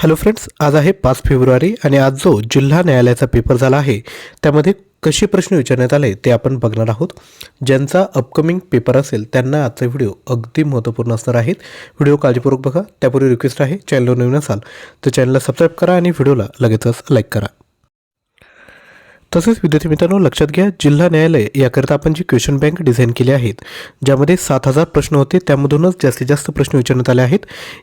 Hello friends आज आहे पाच फेब्रुवारी आणि आज जो जिल्हा न्यायालयाचा पेपर झाला आहे त्यामध्ये कसे प्रश्न विचारण्यात आले ते आपण बघणार आहोत. ज्यांचा अपकमिंग पेपर असेल त्यांना आजचा व्हिडिओ अगदी महत्त्वपूर्ण असणार आहेत व्हिडिओ काळजीपूर्वक बघा त्यापूर्वी रिक्वेस्ट आहे चॅनलवर नवीन असाल तर चॅनलला सबस्क्राईब करा आणि व्हिडिओला लगेचच लाईक करा. तसेच विद्यार्थी मित्रांनो लक्षात घ्या जिल्हा न्यायालय याकरिता आपण जी क्वेश्चन बँक डिझाईन केली आहेत ज्यामध्ये सात हजार प्रश्न होते त्यामधूनच जास्तीत जास्त प्रश्न विचारण्यात आले आहेत.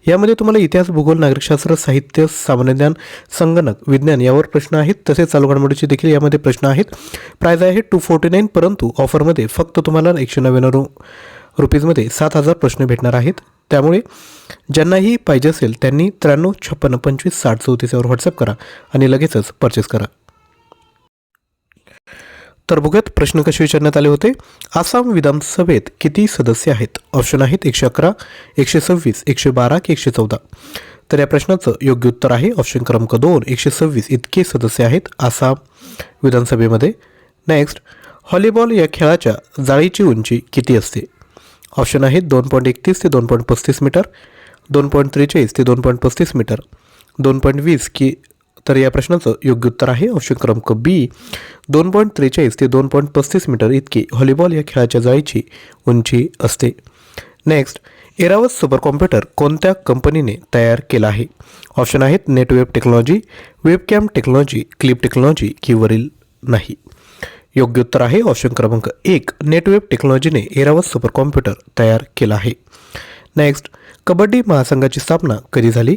यामध्ये तुम्हाला इतिहास भूगोल नागरिकशास्त्र साहित्य सामान्य ज्ञान संगणक विज्ञान यावर प्रश्न आहेत तसेच चालू घडामोडीचे देखील यामध्ये प्रश्न आहेत. प्राईज आहे टू फोर्टी नाईन परंतु ऑफरमध्ये फक्त तुम्हाला एकशे नव्याण्णव रुपीजमध्ये सात हजार प्रश्न भेटणार आहेत. त्यामुळे ज्यांनाही पाहिजे असेल त्यांनी त्र्याण्णव छप्पन्न पंचवीस साठ चौतीसवर व्हॉट्सअप करा आणि लगेचच परचेस करा. तर बघूयात प्रश्न कसे विचारण्यात आले होते. आसाम विधानसभेत किती सदस्य आहेत? ऑप्शन आहेत एकशे अकरा एकशे सव्वीस एकशे बारा की एकशे चौदा. तर या प्रश्नाचं योग्य उत्तर आहे ऑप्शन क्रमांक दोन एकशे सव्वीस इतके सदस्य आहेत आसाम विधानसभेमध्ये नेक्स्ट व्हॉलीबॉल या खेळाच्या जाळीची उंची किती असते? ऑप्शन आहेत दोन पॉईंट एकतीस ते दोन पॉईंट पस्तीस मीटर दोन पॉईंट त्रेचाळीस ते दोन पॉईंट पस्तीस मीटर दोन पॉईंट वीस की तर या प्रश्नाचं योग्य उत्तर आहे. ऑप्शन क्रमांक बी दोन पॉईंट त्रेचाळीस ते दोन पॉईंट पस्तीस मीटर इतकी व्हॉलीबॉल या खेळाच्या जाळीची उंची असते. नेक्स्ट एरावस सुपर कॉम्प्युटर कोणत्या कंपनीने तयार केला आहे? ऑप्शन आहेत Netweb technology webcam technology clip technology की वरील नाही. योग्य उत्तर आहे ऑप्शन क्रमांक एक नेटवेब टेक्नॉलॉजीने एरावस सुपर कॉम्प्युटर तयार केला आहे. नेक्स्ट कबड्डी महासंघाची स्थापना कधी झाली?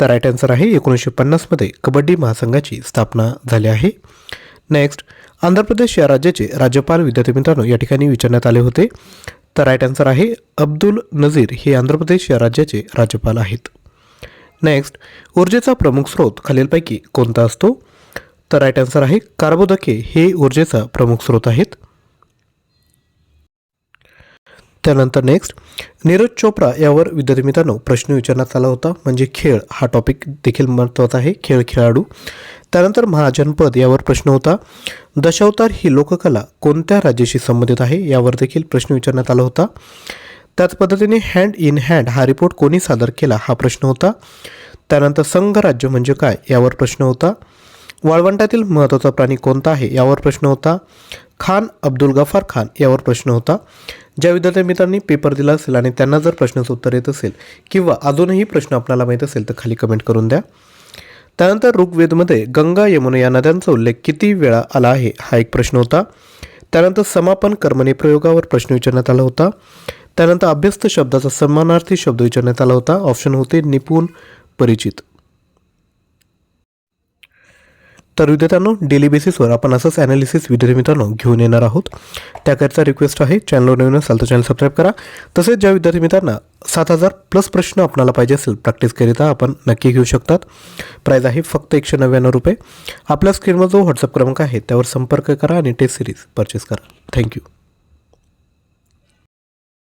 तर राईट आन्सर आहे एकोणीसशे पन्नासमध्ये कबड्डी महासंघाची स्थापना झाली आहे. नेक्स्ट आंध्र प्रदेश या राज्याचे राज्यपाल विद्यार्थी मित्रांनो या ठिकाणी विचारण्यात आले होते. तर राईट आन्सर आहे अब्दुल नझीर हे आंध्र प्रदेश या राज्याचे राज्यपाल आहेत. नेक्स्ट ऊर्जेचा प्रमुख स्रोत खालीलपैकी कोणता असतो? तर राईट आन्सर आहे कार्बोदके. हे ऊर्जेचा प्रमुख स्रोत आहेत. त्यानंतर नेक्स्ट नीरज चोप्रा यावर विद्यार्थी मित्रांनो प्रश्न विचारण्यात आला होता. म्हणजे खेळ हा टॉपिक देखील महत्त्वाचा आहे. खेळ खेळाडू. त्यानंतर महाजनपद यावर प्रश्न होता. दशावतार ही लोककला कोणत्या राज्याशी संबंधित आहे? यावर देखील प्रश्न विचारण्यात आला होता. त्याच पद्धतीने हँड इन हँड हा रिपोर्ट कोणी सादर केला? हा प्रश्न होता. त्यानंतर संघराज्य म्हणजे काय? यावर प्रश्न होता. वाळवंटातील महत्त्वाचा प्राणी कोणता आहे? यावर प्रश्न होता. खान अब्दुल गफार खान यावर प्रश्न होता. ज्या विद्यार्थी मित्रांनी पेपर दिला असेल आणि त्यांना जर प्रश्नाचं उत्तर येत असेल किंवा अजूनही प्रश्न आपल्याला माहीत असेल तर खाली कमेंट करून द्या. त्यानंतर ऋग्वेदमध्ये गंगा यमुना या नद्यांचा उल्लेख किती वेळा आला आहे? हा एक प्रश्न होता. त्यानंतर समापन कर्मणी प्रयोगावर प्रश्न विचारण्यात आला होता. त्यानंतर अभ्यस्त शब्दाचा समानार्थी शब्द विचारण्यात आला होता. ऑप्शन होते निपुण परिचित. तर विद्यार्थ्यांनो डेली बेसिसवर आपण असंच ॲनालिसिस विद्यार्थी मित्रांनो घेऊन येणार आहोत. त्याकरता रिक्वेस्ट आहे चॅनलवर नवीन असाल तर चॅनल सबस्क्राईब करा. तसेच ज्या विद्यार्थी मित्रांना सात हजार प्लस प्रश्न आपणाला पाहिजे असेल प्रॅक्टिसकरिता आपण नक्की घेऊ शकतात. प्राईज आहे फक्त एकशे नव्याण्णव रुपये. आपल्या स्क्रीनवर जो व्हॉट्सअप क्रमांक आहे त्यावर संपर्क करा आणि टेस्ट सिरीज परचेस करा. Thank you